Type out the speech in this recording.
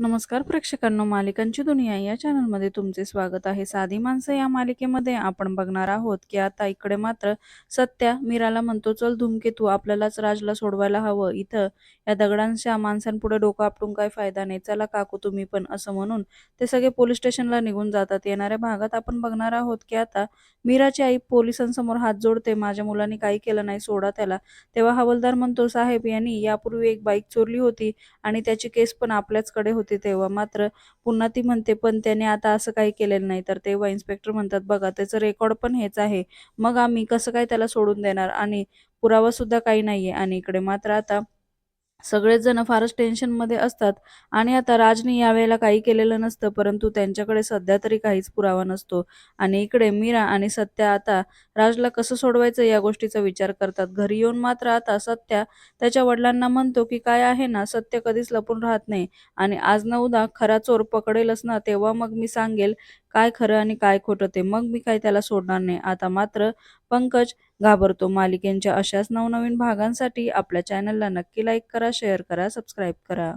नमस्कार प्रेक्षकांनो मालिकांची दुनिया या चॅनलमध्ये तुमचे स्वागत आहे. साधी माणसं या मालिकेमध्ये आपण बघणार आहोत की आता इकडे मात्र सत्या मीराला म्हणतो चल धूमकेतू आपल्यालाच राजला सोडवायला हवं. इथं या दगडांच्या माणसांपुढे डोकं आपटून काय फायदा नाही. चला काकू तुम्ही पण असं म्हणून ते सगळे पोलीस स्टेशनला निघून जातात. येणाऱ्या भागात आपण बघणार आहोत की आता मीराची आई पोलिसांसमोर हात जोडते. माझ्या मुलांनी काही केलं नाही सोडा त्याला. तेव्हा हवालदार म्हणतो साहेब यांनी यापूर्वी एक बाईक चोरली होती आणि त्याची केस पण आपल्याचकडे होती. तेव्हा मात्र पुन्हा ती म्हणते पण त्याने आता असं काही केलेलं नाही. तर तेव्हा इन्स्पेक्टर म्हणतात बघा त्याचं रेकॉर्ड पण हेच आहे. मग आम्ही कसं काय त्याला सोडून देणार? आणि पुरावा सुद्धा काही नाहीये. आणि इकडे मात्र आता सगळेच जण फारच टेन्शनमध्ये असतात. आणि आता राजने यावेळेला काही केलेलं नसतं परंतु त्यांच्याकडे सध्या तरी काहीच पुरावा नसतो. आणि इकडे मीरा आणि सत्या आता राजला कसं सोडवायचं या गोष्टीचा विचार करतात. घरी येऊन मात्र आता सत्या त्याच्या वडिलांना म्हणतो की काय आहे ना सत्य कधीच लपून राहत नाही. आणि आज न उद्या खरा चोर पकडेलच ना तेव्हा मग मी सांगेल काय खरं आणि काय खोटं ते मग मी काय त्याला सोडणार नाही. आता मात्र पंकज घाबरतो. मालिकेच्या अशाच नवनवीन भागांसाठी आपल्या चॅनलला नक्की लाईक करा शेअर करा सबस्क्राईब करा.